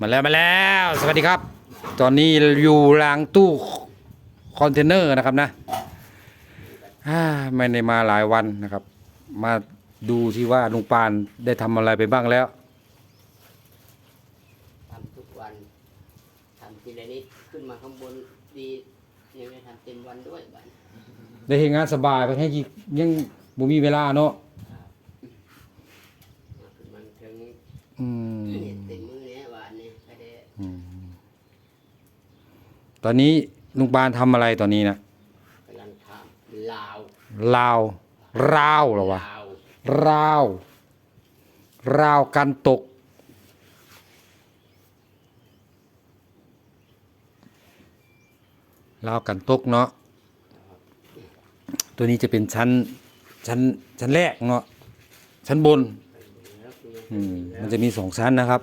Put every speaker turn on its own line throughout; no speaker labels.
มาแล้วมาแล้ว สวัสดีครับ ตอนนี้อยู่หลังตู้คอนเทนเนอร์นะครับนะอ่าไม่ได้มาหลายวันนะครับ มาดูที่ว่าลุงปานได้ทำอะไรไปบ้างแล้ว
ทำทุกวันทำทีละนิดขึ้นมาข้างบนดียังไม่ทำเต็มวันด้วยบัด
ได้เห็นงานสบายไปให้กี่ยังบ่มีเวลาเนาะ
ขึ้นมันถึง
อืม
เต็มมือเนี่ยวันนี้ก็ได้
อืม ตอนนี้ลุงปานทำอะไรตอนนี้นะ
กำลังทำลาว
ลาวราวเหรอวะ
ลาว
ราวราวกันตก ราวกันตกเนาะตัวนี้จะเป็นชั้นชั้นชั้นแรกเนาะชั้นบน
แล้วคือ
อืมมันจะมีสองชั้นนะครับ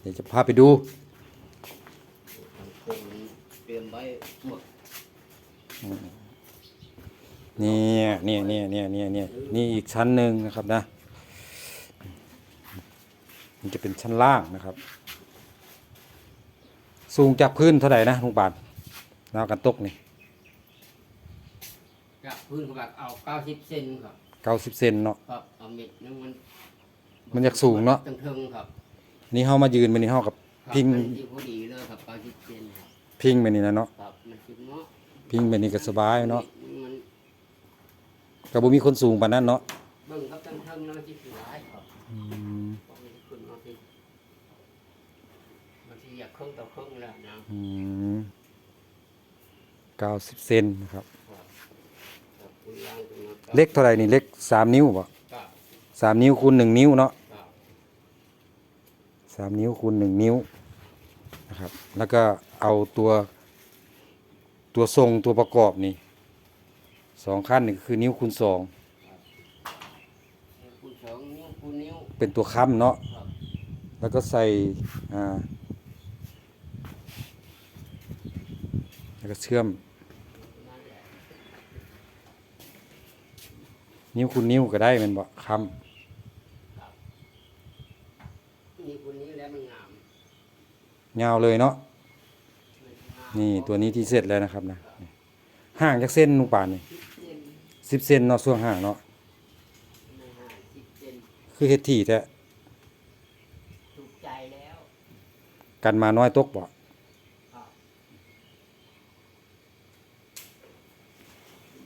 เดี๋ยวจะพาไปดู
ทำโครงเตรียมไว้หมด
เนี่ยเนี่ยเนี่ยเนี่ยเนี่ยเนี่ยนี่อีกชั้นหนึ่งนะครับนะมันจะเป็นชั้นล่างนะครับ สูงจากพื้นเท่าไหร่นะลุงปานราวกันตกนี่
กับพื้นเขาแบบเอา90เซนครับ
เก้าสิบเซนเนาะ
ครับเอาเม็ดนึงมัน
มันอยากสูงเนาะ
ตึงทึงครับ
นี่เฮามายืนไปนี่เฮากับ
ครับ
พิง
มันที่พอดีเลยครับ90เซนครับ
พิงไปนี่นะเนาะ
ครับมันคิดเนาะ
พิงไปนี่ก็สบายเนาะ
มัน
ก็บ่มีคนสูงปานนั้นเนาะ
เบิ่งครับตึงทึงเนาะที่สุดท้ายครับ
อืม
ต้องมีคุณมาที่บางทีอยากเครื่องต่อเครื่องแล้วนะ
อืมเก้าสิบเซนนะครับ
กับคุณย่างคุณมา
เล็กเท่าไหร่นี่เล็กสามนิ้วบ่
ก็
สามนิ้วคูณหนึ่งนิ้วเนาะ
ก็
สามนิ้วคูณหนึ่งนิ้วนะครับ แล้วก็เอาตัวตัวทรงตัวประกอบนี่ สองขั้นนี่ก็คือนิ้วคูณสอง
คุณสองนิ้วคุณนิ้ว
เป็นตัวค้ำเนาะ
ครับ
แล้วก็ใส่อ่าแล้วก็เชื่อม
นั่นแหละ
นิ้วคูณนิ้วก็ได้แมันบ่ค้
นี่คุณนิ้วแล้วมันงามำ
ยาวเลยเนาะ
มันงาม
นี่ตัวนี้ที่เสร็จแล้วนะครับนะนี่ห่างจากเส้นลุงป่านนี่
เส้น
สิบเซนเนาะส่วนห่างเนาะ
นะฮะสิบเซน
คือเฮ็ดที่แท้
ถูกใจแล้ว
กันมาน้อยตกบ่
ครับ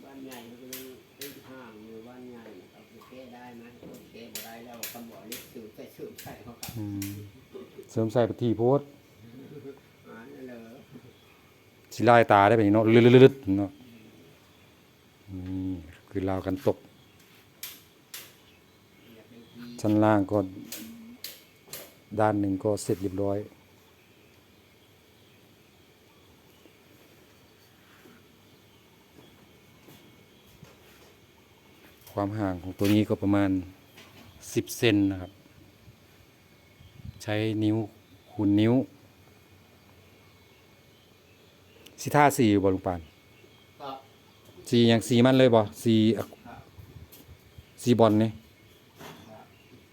บ้านใหญ่มันก็เลยเป็นห้างอยู่บ้านใหญ่เอาไปแก้ได้ไหมโอเคบ่ได้แล้วคำบอกเล็กสูบใส่สูบใส่เขาครับ
อืมเสริมใส่ปฏิโพส
อ่านั่นเหรอ
สิลายตาได้แบบนี้เนาะลึดๆๆเนาะนี่ คือราวกันตก ชั้นล่างก็ด้านหนึ่งก็เสร็จเรียบร้อย ความห่างของตัวนี้ก็ประมาณ 10 เซนนะครับ ใช้นิ้วคูณนิ้วสิท่าสี่บอลุงปาน สีอย่างสีมันเลยบ่สีสีบอลนี่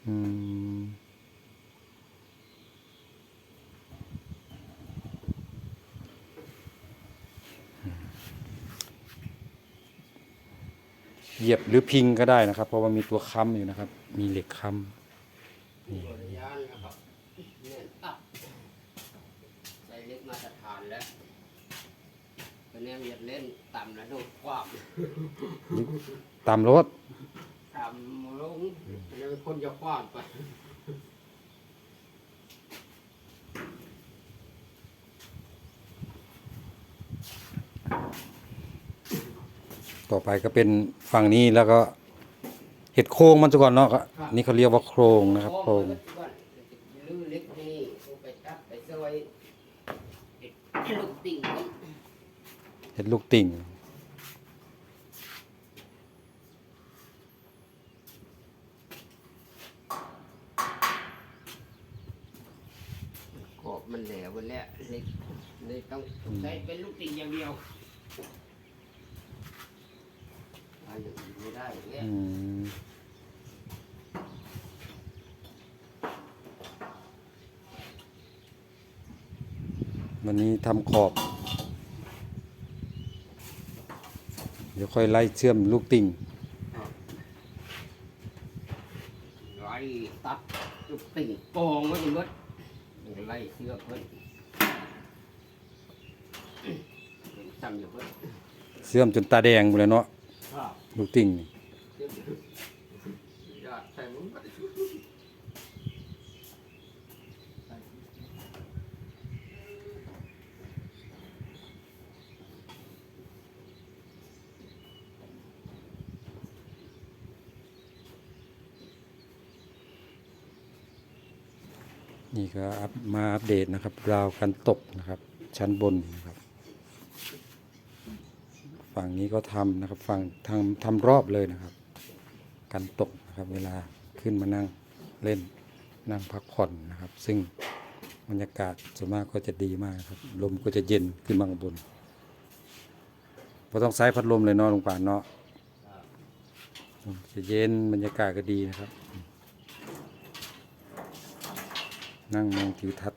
อืมเหยียบหรือพิงก็ได้นะครับ เพราะว่ามีตัวค้ำอยู่นะครับ มีเหล็กค้ำ
ตัวระยะนะครับเนี่ยอะใส่เล็กมาตรฐานแล้ว ตัวนี้เหยียดเล่นต่ำแล้วโดนความ
ตามรถ
ต่ำลงแล้วคนจะคว้างไป
ต่อไปก็เป็นฝั่งนี้แล้วก็เห็ดโครงมันซะก่อนเนาะก็นี่เขาเรียกว่าโครงนะครับโครง
ลื้อเล็กนี่เอาไปตัดไปซอยไอ้ลูกติ่งมัน
เห็ดลูกติ่ง
ขอบมันแหลวหมดแล้วเล็กเลยต้องใช้เป็นลูกติ่งอย่างเดียวอันอื่นไม่ได้เนี่ย
อืมวันนี้ทำขอบ เดี๋ยวค่อยไล่เชื่อมลูกติ่ง
ไล่ตัดลูกติ่งโป่งไว้จนหมดไล่เสื้อเพิ่นเป็นซ้ำอยู่เพิ่น
เชื่อมจนตาแดงหมดเลยเนาะ
ครับ
ลูกติ่งนี่
ยอดใส่มึงบ่ได้
นี่ก็มาอัปเดตนะครับ ราวกันตกนะครับ ชั้นบนนะครับ ฝั่งนี้ก็ทำนะครับ ฝั่งทำทำรอบเลยนะครับ กันตกนะครับ เวลาขึ้นมานั่งเล่นนั่งพักผ่อนนะครับ ซึ่งบรรยากาศส่วนมากก็จะดีมากครับ ลมก็จะเย็นขึ้นมาข้างบนพอต้องใช้พัดลมเลยนาะลุงป่านเนาะจะเย็นบรรยากาศก็ดีนะครับ นั่งมองทิวทัศน์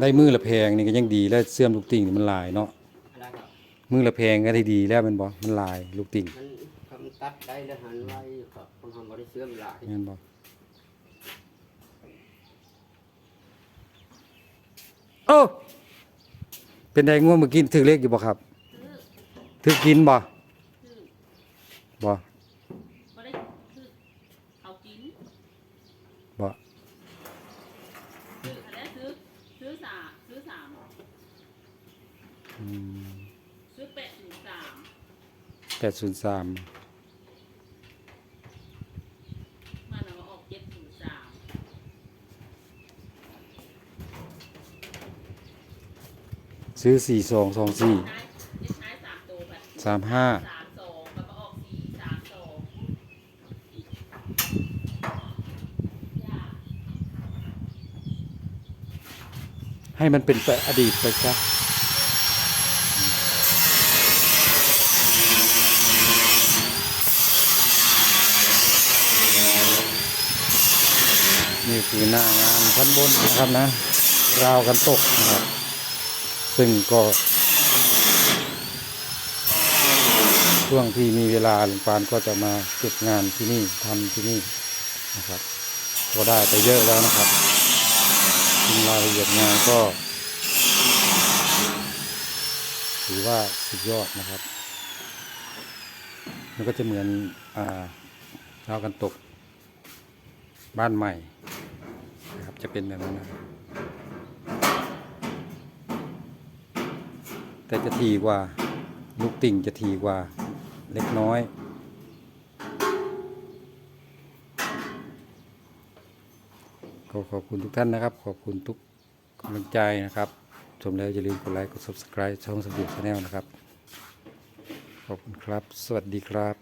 ได้มือละแพงนี่ก็ยังดีแล้วเสื่อมลูกติ่งนี่มันลายเนาะ
อะไรครับ
มือละแพงก็ได้ดีแล้วแมันบอมันลายลูกติ่ง
มันคำตัดได้แล้วหันไว้ครับผมทำบริเสื่อมหลาย
แม่นบอโอ้เป็นไดง่วงเมื่อกี้ถือเลขอยู่บ่ครับถือกินบ่
ซื้อ
บ่
บ่ได้ซื้อเขากิน
บ่
ซื้ออะไรซื้อซื้อสามซื้อสาม
อืม
ซื้อเป็ดหนึ่งสาม
แปดศูนย์สาม
มันเอามาออกเจ็ดหนึ่งสาม
ซื้อสี่สองสองสี่
ใช้เลขท้ายสามตัวแบบ
สามห้า
สามสองแล้วก็ออกสี่สามสองอย่า
ให้มันเป็นไปอดีตไปซะนี่ คือหน้างานชั้นบนนะครับนะ ราวกันตกนะครับ ซึ่งก็ ช่วงที่มีเวลาหลวงปานก็จะมาเก็บงานที่นี่ทำที่นี่นะครับก็ได้ไปเยอะแล้วนะครับซึ่งรายละเอียดงานก็ ถือว่าสุดยอดนะครับมันก็จะเหมือนอ่าเราวกันตก บ้านใหม่ นะครับจะเป็นแบบนั้นนะแต่จะทีกว่าลูกติ่งจะทีกว่าเล็กน้อยก็ขอบคุณทุกท่านนะครับ ขอบคุณทุกกำลังใจนะครับ ชมแล้วอย่าลืมกดไลค์กด subscribe ช่องสมบูรณ์ชาแนลนะครับ ขอบคุณครับ สวัสดีครับ